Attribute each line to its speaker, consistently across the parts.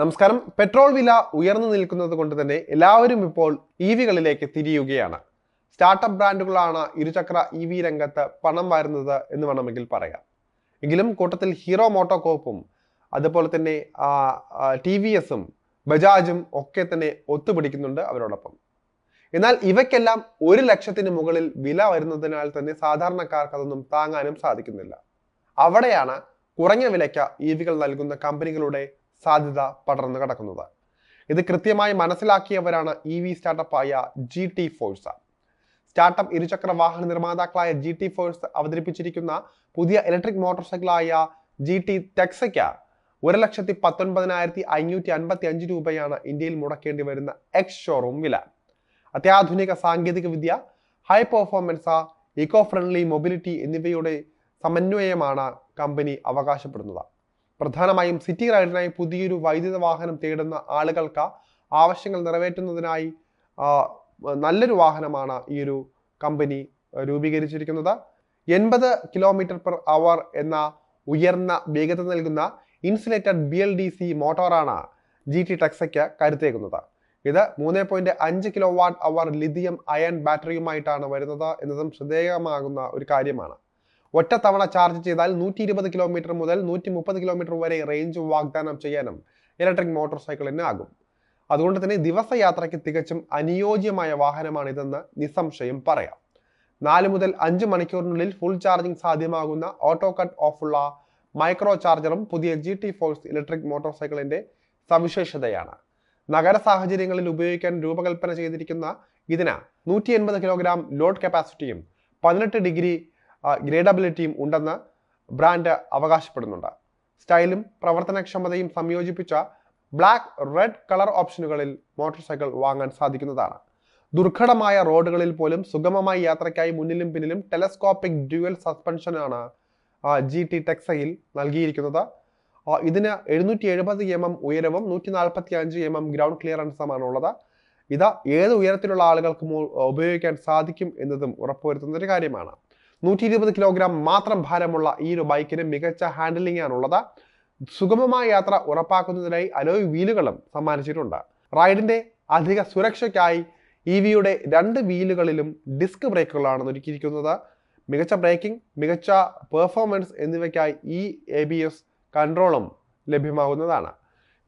Speaker 1: നമസ്കാരം. പെട്രോൾ വില ഉയർന്നു നിൽക്കുന്നത് കൊണ്ട് തന്നെ എല്ലാവരും ഇപ്പോൾ ഇ വികളിലേക്ക് തിരിയുകയാണ്. സ്റ്റാർട്ടപ്പ് ബ്രാൻഡുകളാണ് ഇരുചക്ര ഇ വി രംഗത്ത് പണം വരുന്നത് എന്ന് വേണമെങ്കിൽ പറയാം. എങ്കിലും കൂട്ടത്തിൽ ഹീറോ മോട്ടോകോപ്പും അതുപോലെ തന്നെ ടി വി എസും ബജാജും ഒക്കെ തന്നെ ഒത്തുപിടിക്കുന്നുണ്ട് അവരോടൊപ്പം. എന്നാൽ ഇവയ്ക്കെല്ലാം ഒരു ലക്ഷത്തിന് മുകളിൽ വില വരുന്നതിനാൽ തന്നെ സാധാരണക്കാർക്ക് അതൊന്നും താങ്ങാനും സാധിക്കുന്നില്ല. അവിടെയാണ് കുറഞ്ഞ വിലയ്ക്ക് ഇ വികൾ നൽകുന്ന കമ്പനികളുടെ സാധ്യത പടർന്നു കിടക്കുന്നത്. ഇത് കൃത്യമായി മനസ്സിലാക്കിയവരാണ് ഇ വി സ്റ്റാർട്ടപ്പായ ജി ടി ഫോഴ്സ് സ്റ്റാർട്ടപ്പ് ഇരുചക്ര വാഹന നിർമ്മാതാക്കളായ ജി ടി ഫോഴ്സ് അവതരിപ്പിച്ചിരിക്കുന്ന പുതിയ ഇലക്ട്രിക് മോട്ടോർ സൈക്കിളായ ജി ടി ടെക്സയ്ക്ക് ഒരു ലക്ഷത്തി പത്തൊൻപതിനായിരത്തി അഞ്ഞൂറ്റി അൻപത്തി അഞ്ച് രൂപയാണ് ഇന്ത്യയിൽ മുടക്കേണ്ടി വരുന്ന എക്സ് ഷോറൂം വില. അത്യാധുനിക സാങ്കേതിക വിദ്യ high performance eco friendly mobility എന്നിവയുടെ സമന്വയമാണ് കമ്പനി അവകാശപ്പെടുന്നത്. പ്രധാനമായും സിറ്റി റൈഡിനായി പുതിയൊരു വൈദ്യുത വാഹനം തേടുന്ന ആളുകൾക്ക് ആവശ്യങ്ങൾ നിറവേറ്റുന്നതിനായി നല്ലൊരു വാഹനമാണ് ഈ ഒരു കമ്പനി രൂപീകരിച്ചിരിക്കുന്നത്. എൺപത് കിലോമീറ്റർ പെർ അവർ എന്ന ഉയർന്ന വേഗത നൽകുന്ന insulated B L D C മോട്ടോറാണ് G T ടെക്സയ്ക്ക് കരുത്തേക്കുന്നത് ഇത് മൂന്ന് പോയിന്റ് അഞ്ച് kilowatt hour lithium ion ബാറ്ററിയുമായിട്ടാണ് വരുന്നത് എന്നതും ശ്രദ്ധേയമാകുന്ന ഒരു കാര്യമാണ്. ഒറ്റ തവണ ചാർജ് ചെയ്താൽ നൂറ്റി ഇരുപത് കിലോമീറ്റർ മുതൽ നൂറ്റി മുപ്പത് കിലോമീറ്റർ വരെ റേഞ്ച് വാഗ്ദാനം ചെയ്യാനും ഇലക്ട്രിക് മോട്ടോർ സൈക്കിളിന് ആകും. അതുകൊണ്ട് തന്നെ ദിവസയാത്രയ്ക്ക് തികച്ചും അനുയോജ്യമായ വാഹനമാണിതെന്ന് നിസ്സംശയം പറയാം. നാല് മുതൽ അഞ്ച് മണിക്കൂറിനുള്ളിൽ ഫുൾ ചാർജിംഗ് സാധ്യമാകുന്ന ഓട്ടോ കട്ട് ഓഫുള്ള മൈക്രോ ചാർജറും പുതിയ G T force electric motor സൈക്കിളിന്റെ സവിശേഷതയാണ്. നഗര സാഹചര്യങ്ങളിൽ ഉപയോഗിക്കാൻ രൂപകൽപ്പന ചെയ്തിരിക്കുന്ന ഇതിന് നൂറ്റി എൺപത് കിലോഗ്രാം ലോഡ് കപ്പാസിറ്റിയും പതിനെട്ട് ഡിഗ്രി ഗ്രേഡബിലിറ്റിയും ഉണ്ടെന്ന് ബ്രാൻഡ് അവകാശപ്പെടുന്നുണ്ട്. സ്റ്റൈലും പ്രവർത്തനക്ഷമതയും സംയോജിപ്പിച്ച ബ്ലാക്ക് റെഡ് കളർ ഓപ്ഷനുകളിൽ മോട്ടോർ സൈക്കിൾ വാങ്ങാൻ സാധിക്കുന്നതാണ്. ദുർഘടമായ റോഡുകളിൽ പോലും സുഗമമായ യാത്രയ്ക്കായി മുന്നിലും പിന്നിലും ടെലസ്കോപ്പിക് ഡ്യുവൽ സസ്പെൻഷനാണ് ജി ടി ടെക്സയിൽ നൽകിയിരിക്കുന്നത്. ഇതിന് എഴുന്നൂറ്റി എഴുപത് എം എം ഉയരവും നൂറ്റി നാൽപ്പത്തി അഞ്ച് എം എം ഗ്രൗണ്ട് ക്ലിയറൻസുമാണ് ഉള്ളത്. ഇത് ഏത് ഉയരത്തിലുള്ള ആളുകൾക്കും ഉപയോഗിക്കാൻ സാധിക്കും എന്നതും ഉറപ്പുവരുത്തുന്ന ഒരു കാര്യമാണ്. നൂറ്റി ഇരുപത് കിലോഗ്രാം മാത്രം ഭാരമുള്ള ഈ ഒരു ബൈക്കിന് മികച്ച ഹാൻഡിലിംഗ് ആണുള്ളത്. സുഗമമായ യാത്ര ഉറപ്പാക്കുന്നതിനായി അലോയ് വീലുകളും സമ്മാനിച്ചിട്ടുണ്ട്. റൈഡിന്റെ അധിക സുരക്ഷയ്ക്കായി ഇ വിയുടെ രണ്ട് വീലുകളിലും ഡിസ്ക് ബ്രേക്കുകളാണ് ഒരുക്കിയിരിക്കുന്നത്. മികച്ച ബ്രേക്കിംഗ് മികച്ച പെർഫോമൻസ് എന്നിവയ്ക്കായി ഈ എ ബി എസ് കൺട്രോളും ലഭ്യമാകുന്നതാണ്.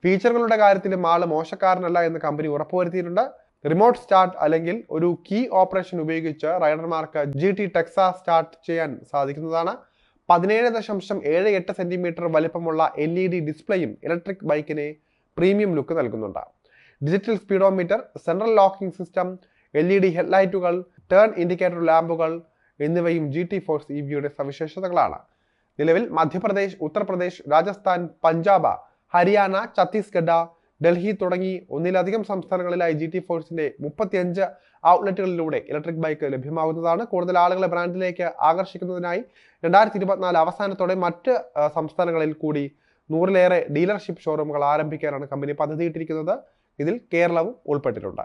Speaker 1: ഫീച്ചറുകളുടെ കാര്യത്തിൽ ആൾ മോശക്കാരനല്ല എന്ന് കമ്പനി ഉറപ്പുവരുത്തിയിട്ടുണ്ട്. റിമോട്ട് സ്റ്റാർട്ട് അല്ലെങ്കിൽ ഒരു കീ ഓപ്പറേഷൻ ഉപയോഗിച്ച് റൈഡർമാർക്ക് ജി ടി ടെക്സ സ്റ്റാർട്ട് ചെയ്യാൻ സാധിക്കുന്നതാണ്. പതിനേഴ് ദശാംശം ഏഴ് എട്ട് സെന്റിമീറ്റർ വലിപ്പമുള്ള എൽ ഇ ഡി ഡിസ്പ്ലേയും ഇലക്ട്രിക് ബൈക്കിന് പ്രീമിയം ലുക്ക് നൽകുന്നുണ്ട്. Digital speedometer central locking system L E D ഹെഡ്ലൈറ്റുകൾ turn indicator ലാമ്പുകൾ എന്നിവയും ജി ടി ഫോഴ്സ് ഇ വിയുടെ സവിശേഷതകളാണ്. നിലവിൽ മധ്യപ്രദേശ് ഉത്തർപ്രദേശ് രാജസ്ഥാൻ പഞ്ചാബ് ഹരിയാന ഛത്തീസ്ഗഡ് ഡൽഹി തുടങ്ങി ഒന്നിലധികം സംസ്ഥാനങ്ങളിലായി ജി ടി ഫോഴ്സിന്റെ മുപ്പത്തിയഞ്ച് ഔട്ട്ലെറ്റുകളിലൂടെ ഇലക്ട്രിക് ബൈക്ക് ലഭ്യമാകുന്നതാണ്. കൂടുതൽ ആളുകളെ ബ്രാൻഡിലേക്ക് ആകർഷിക്കുന്നതിനായി രണ്ടായിരത്തി ഇരുപത്തിനാല് അവസാനത്തോടെ മറ്റ് സംസ്ഥാനങ്ങളിൽ കൂടി നൂറിലേറെ ഡീലർഷിപ്പ് ഷോറൂമുകൾ ആരംഭിക്കാനാണ് കമ്പനി പദ്ധതിയിട്ടിരിക്കുന്നത്. ഇതിൽ കേരളവും ഉൾപ്പെട്ടിട്ടുണ്ട്.